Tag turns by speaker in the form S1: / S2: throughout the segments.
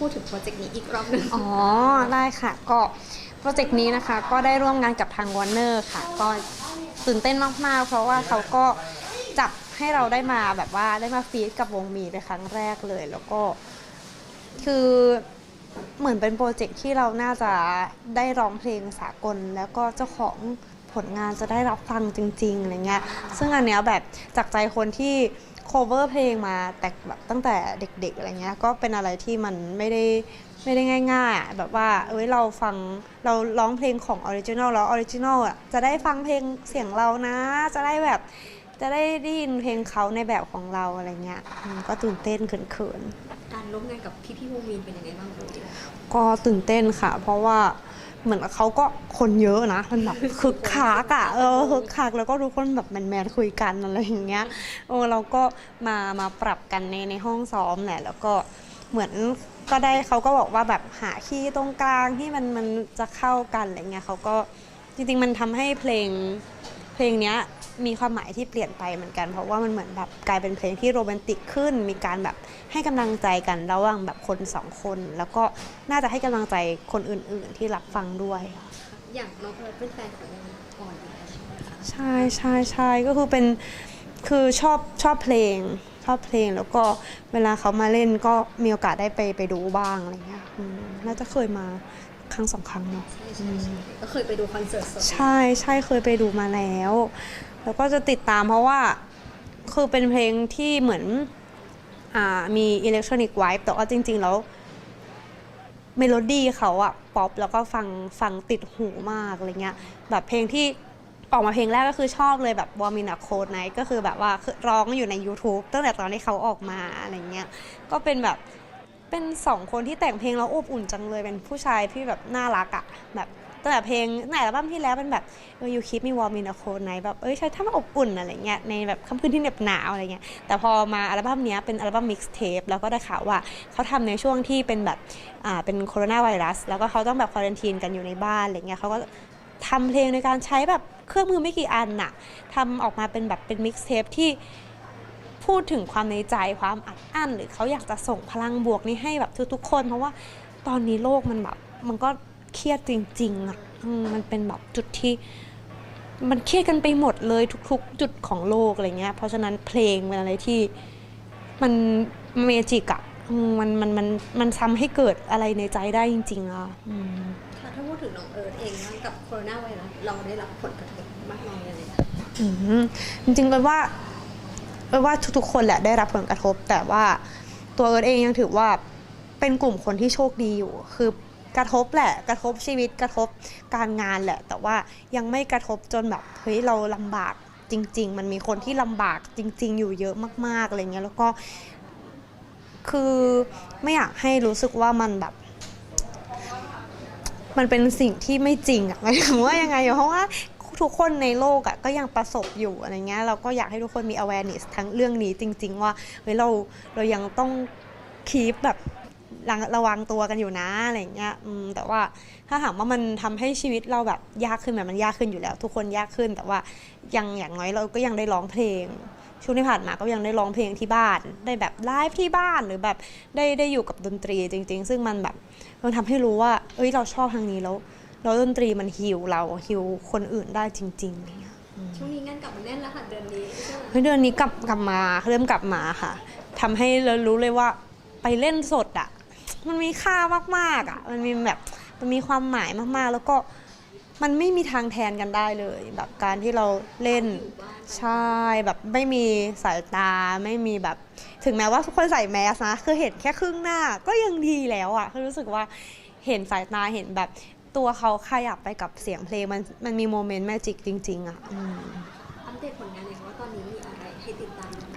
S1: พูดถึงโปรเจกต์นี้อีกรอบหนึ่ง
S2: อ๋อ ได้ค่ะ ก็โปรเจกต์นี้นะคะก็ได้ร่วมงานกับทางวอร์เนอร์ค่ะ ก็ตื่นเต้นมาก ๆ เพราะว่าเขาก็จับให้เราได้มาแบบว่าได้มาฟีดกับวงมีเป็นครั้งแรกเลย แล้วก็คือเหมือนเป็นโปรเจกต์ที่เราน่าจะได้ร้องเพลงสากล แล้วก็เจ้าของ ผลงานจะได้รับฟังจริงๆอะไรเงี้ยซึ่งอันเนี้ยแบบจากใจคนที่ cover เพลงมาแต่แบบตั้งแต่เด็กๆอะไรเงี้ยก็เป็นอะไรที่มันไม่ได้ไม่ได้ง่ายๆอะแบบว่า เอ้ย เราฟัง เราร้องเพลงของออริจินอลแล้วออริจินอลอะ จะได้ฟังเพลงเสียงเรานะ จะได้แบบ จะได้ได้ยินเพลงเขาในแบบของเราอะไรเงี้ยอืมก็ตื่นเต้นเขินๆ
S1: การร่วมงานกับพี่พี่ๆวงมีนเป็นยังไงบ้างคะ
S2: ก็ตื่นเต้นค่ะ เพราะว่า เหมือนเขาก็คนเยอะนะมันแบบคึกคักอะเออคึกคักแล้วก็ทุกคนแบบแมนๆคุยกันอะไรอย่างเงี้ยโอ้เราก็มามาปรับกันในในห้องซ้อมแหละแล้วก็เหมือนก็ได้เขาก็บอกว่าแบบหาคีย์ตรงกลางที่มันมันจะเข้ากันอะไรเงี้ยเขาก็จริงๆมันทำให้เพลง ลงเนี้ยมีความหมายที่เปลี่ยนไปเหมือนกัน เพราะว่ามันเหมือนแบบกลายเป็นเพลงที่โรแมนติกขึ้น มีการแบบให้กำลังใจกันระหว่างแบบคนสองคน แล้วก็น่าจะให้กำลังใจคนอื่น ๆ ที่รับฟังด้วย
S1: อย่างน้องเอิร์ธเป็นแฟนของวงก่อนอยู่แล้วใช่ไหมคะ
S2: ใช่ใช่ใช่ก็คือเป็นคือชอบชอบเพลงชอบเพลงแล้วก็เวลาเขามาเล่นก็มีโอกาสได้ไปไปดูบ้างอะไรเงี้ยอืมน่าจะเคยมา ครั้งสองครั้งเนาะ
S1: ใช่ใช่ใช่ก็เคยไปดูคอนเสิร์ตสด
S2: ใช่ใช่เคยไปดูมาแล้ว แล้วก็จะติดตามเพราะว่า คือเป็นเพลงที่เหมือนอ่ามีอิเล็กทรอนิกส์ไวท์แต่ว่าจริง ๆ แล้ว เมโลดี้เขาอะป๊อปแล้วก็ฟังฟังติดหูมากอะไรเงี้ยแบบเพลงที่ออกมาเพลงแรกก็คือชอบเลยแบบวอร์มินาโคดไนก็คือแบบว่าคือร้องอยู่ใน YouTube ตั้งแต่ตอนที่เขาออกมาอะไรเงี้ยก็เป็นแบบ เป็นสองคนที่แต่งเพลงแล้วอบอุ่นจังเลย เป็นผู้ชายที่แบบน่ารักอะแบบตั้งแต่เพลงในอัลบั้มที่แล้วเป็นแบบเออยูคิดมีวอร์มินาโคไนแบบเอ้ยใช่ถ้ามันอบอุ่นอะไรเงี้ยในแบบค่ำคืนที่เหน็บหนาวอะไรเงี้ยแต่พอมาอัลบั้มนี้เป็นอัลบั้มมิกซ์เทปแล้วก็ได้ข่าวว่าเขาทำในช่วงที่เป็นแบบอ่าเป็นโคโรนาไวรัส แล้วก็เขาต้องแบบควอรันทีนกันอยู่ในบ้านอะไรเงี้ยเขาก็ทำเพลงในการใช้แบบเครื่องมือไม่กี่อันน่ะทำออกมาเป็นแบบเป็นมิกซ์เทปที่ พูดถึงความในใจความอัดอั้น หรือเขาอยากจะส่งพลังบวกนี้ให้แบบทุกๆคน เพราะว่าตอนนี้โลกมันแบบมันก็เครียดจริงๆอะอืมมันเป็นแบบจุดที่มันเครียดกันไปหมดเลยทุก ๆ จุดของโลกอะไรเงี้ย เพราะฉะนั้นเพลงเป็นอะไรที่มันเมจิกอะอืมมันมันมันมันทำให้เกิดอะไรในใจได้จริงๆอะอืม
S1: ถ้าถ้าพูดถึงน้องเอิร์ธเองนะกับโคโรนาไวรัสเราได้รับผลกระทบมากน้อยยังไง
S2: อืมจริงๆเป็นว่าเป็น ว่าทุกๆคนแหละได้รับผลกระทบ แต่ว่าตัวเอิร์ธเองยังถือว่าเป็นกลุ่มคนที่โชคดีอยู่ คือกระทบแหละ กระทบชีวิตกระทบการงานแหละ แต่ว่ายังไม่กระทบจนแบบเฮ้ยเราลำบากจริง ๆ มันมีคนที่ลำบากจริง ๆ อยู่เยอะมากๆอะไรเงี้ยแล้วก็คือไม่อยากให้รู้สึกว่ามันแบบ มันเป็นสิ่งที่ไม่จริงอะหมายถึงว่ายังไงอะเพราะว่า ทุกคนในโลกอะก็ยังประสบอยู่อะไรเงี้ยเราก็อยากให้ทุกคนมี awareness ทั้งเรื่องนี้จริง ๆ ว่าเฮ้ยเราเรายังต้องคีปแบบระระวังตัวกันอยู่นะอะไรเงี้ยแต่ว่าถ้าถามว่ามันทำให้ชีวิตเราแบบยากขึ้นไหมมันยากขึ้นอยู่แล้ว ทุกคนยากขึ้นแต่ว่ายังอย่างน้อยเราก็ยังได้ร้องเพลงช่วงที่ผ่านมาก็ยังได้ร้องเพลงที่บ้าน ได้แบบไลฟ์ที่บ้านหรือแบบได้ได้อยู่กับดนตรีจริง ๆ ซึ่งมันแบบมันทำให้รู้ว่าเอ้ยเราชอบทางนี้แล้ว แล้วดนตรีมันฮิวเราฮิวคนอื่นได้จริงๆอะไรเงี้ย
S1: ช่วงนี้งานกลับมาแน่นแล้วค่ะเดือนนี้ใช่ไหม
S2: เฮ้ยเดือนนี้กลับกลับมาเริ่มกลับมาค่ะทำให้เรารู้เลยว่าไปเล่นสดอะ มันมีค่ามากๆอะ มันมีแบบมันมีความหมายมากๆ แล้วก็มันไม่มีทางแทนกันได้เลย แบบการที่เราเล่นใช่แบบไม่มีสายตาไม่มีแบบ ถึงแม้ว่าทุกคนใส่แมสนะคือเห็นแค่ครึ่งหน้าก็ยังดีแล้วอะ่ะคือรู้สึกว่าเห็นสายตาเห็นแบบ ตัวเขาขยับไปกับเสียงเพลงมันมันมีโมเมนต์แมจิกจริง ๆอะ่ะอืม
S1: อัปเดตผลงานเลยค่ะว่าตอนนี้มีอะไรให้ติดตามบ้าง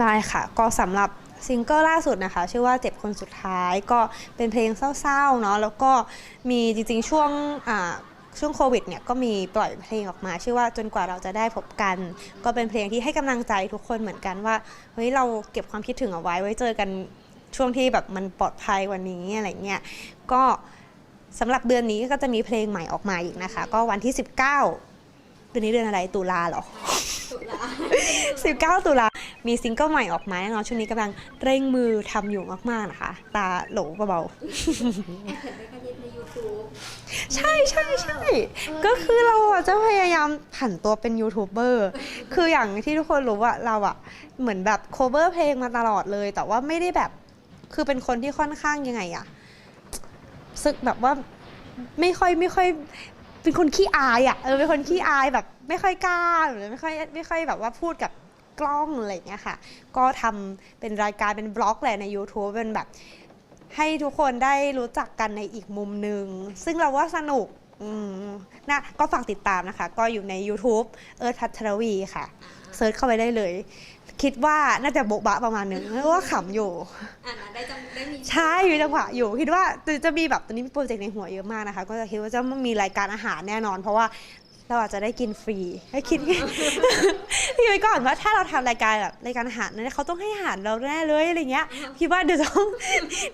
S2: ได้ค่ะ ก็สำหรับซิงเกิลล่าสุดนะคะ ชื่อว่าเจ็บคนสุดท้ายก็เป็นเพลงเศร้าๆเนาะแล้วก็มีจริงๆช่วงอ่าช่วงโควิดเนี่ยก็มีปล่อยเพลงออกมา ชื่อว่าจนกว่าเราจะได้พบกัน ก็เป็นเพลงที่ให้กำลังใจทุกคนเหมือนกันว่าเฮ้ยเราเก็บความคิดถึงเอาไว้ไว้เจอกันช่วงที่แบบมันปลอดภัยกวันนี้อะไรเงี้ยก็ สำหรับเดือนนี้ก็จะมีเพลงใหม่ออกมาอีกนะคะ ก็วันที่ 19 เดือนนี้เดือนอะไรตุลาเหรอ
S1: ตุลา
S2: 19 ตุลา มีซิงเกิลใหม่ออกมาแน่นอนช่วงนี้กำลังเร่งมือทำอยู่มากๆนะคะ ตาโหลเบาๆ
S1: แอบเห็นไปกันยินใน YouTube
S2: ใช่ใช่ใช่ก็คือเราอะจะพยายามผันตัวเป็นยูทูบเบอร์คืออย่างที่ทุกคนรู้ว่าเราอะเหมือนแบบ cover เพลงมาตลอดเลย แต่ว่าไม่ได้แบบคือเป็นคนที่ค่อนข้างยังไงอะ ซึกแบบว่าไม่ค่อยไม่ค่อยเป็นคนขี้อายอะเออเป็นคนขี้อายแบบไม่ค่อยกล้าหรือไม่ค่อยไม่ค่อยแบบว่าพูดกับกล้องอะไรอย่างเงี้ยค่ะ ก็ทำเป็นรายการเป็นบล็อกแหละใน YouTube เป็นแบบ ให้ทุกคนได้รู้จักกันในอีกมุมหนึ่งซึ่งเราว่าสนุกอืมนะก็ฝากติดตามนะคะ ก็อยู่ใน YouTube เอิร์ธพัทรวีค่ะเซิร์ชเข้าไปได้เลย คิดว่าน่าจะโบ๊ะบะประมาณหนึ่งเพราะว่าขำอยู่
S1: อ่านได้จังได้มี
S2: ใช่มีจังหวะอยู่คิดว่าจะจะมีแบบตอนนี้มีโปรเจกต์ในหัวเยอะมากนะคะ ก็จะคิดว่าจะมีรายการอาหารแน่นอน เพราะว่าเราอาจจะได้กินฟรีให้คิดคิดไว้ก่อนว่าถ้าเราทำรายการแบบรายการอาหารเนี่ยเขาต้องให้อาหารเราแน่เลยอะไรเงี้ยคิดว่าเดี๋ยวต้อง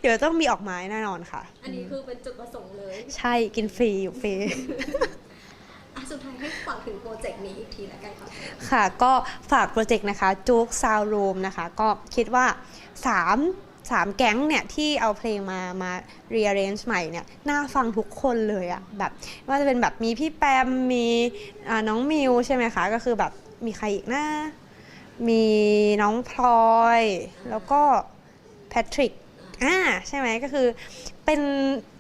S2: เดี๋ยวต้องมีออกมาแน่นอนค่ะ
S1: อันนี้คือเป็นจุดประสงค์เลย
S2: ใช่กินฟรีอยู่ฟรี
S1: อะสุด ท้ายให้ฝากถึงโปรเจกต์นี้อีกทีละกันค่ะ
S2: ค่ะ ก็ฝากโปรเจกต์นะคะจู๊กซาวรูมนะคะ ก็คิดว่า3 3แก๊งเนี่ยที่เอาเพลงมามา rearrange ใหม่เนี่ยน่าฟังทุกคนเลยอะแบบว่าจะเป็นแบบมีพี่แปมมีน้องมิวใช่ไหมคะ ก็คือแบบมีใครอีกนะมีน้องพลอย แล้วก็แพทริกอ่าใช่ไหมก็คือเป็น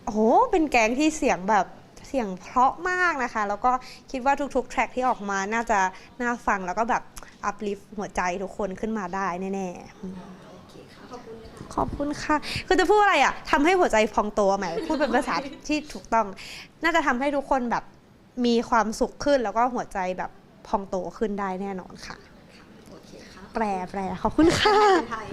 S2: โอ้โหเป็นแก๊งที่เสียงแบบ เสียงเพราะมากนะคะ แล้วก็คิดว่าทุกๆ แทร็กที่ออกมาน่าจะน่าฟังแล้วก็แบบ uplift หัวใจทุกคนขึ้นมาได้แน่ๆอืม
S1: โอเคค่ะขอบคุณค่ะ
S2: ขอบคุณค่ะ คือจะพูดอะไรอะทำให้หัวใจพองโตไหมพูดเป็นภาษาที่ถูกต้อง น่าจะทำให้ทุกคนแบบมีความสุขขึ้นแล้วก็หัวใจแบบพองโตขึ้นได้แน่นอนค่ะ
S1: โอเคค่ะ
S2: แปลแปลขอบคุณค่ะ
S1: ไทย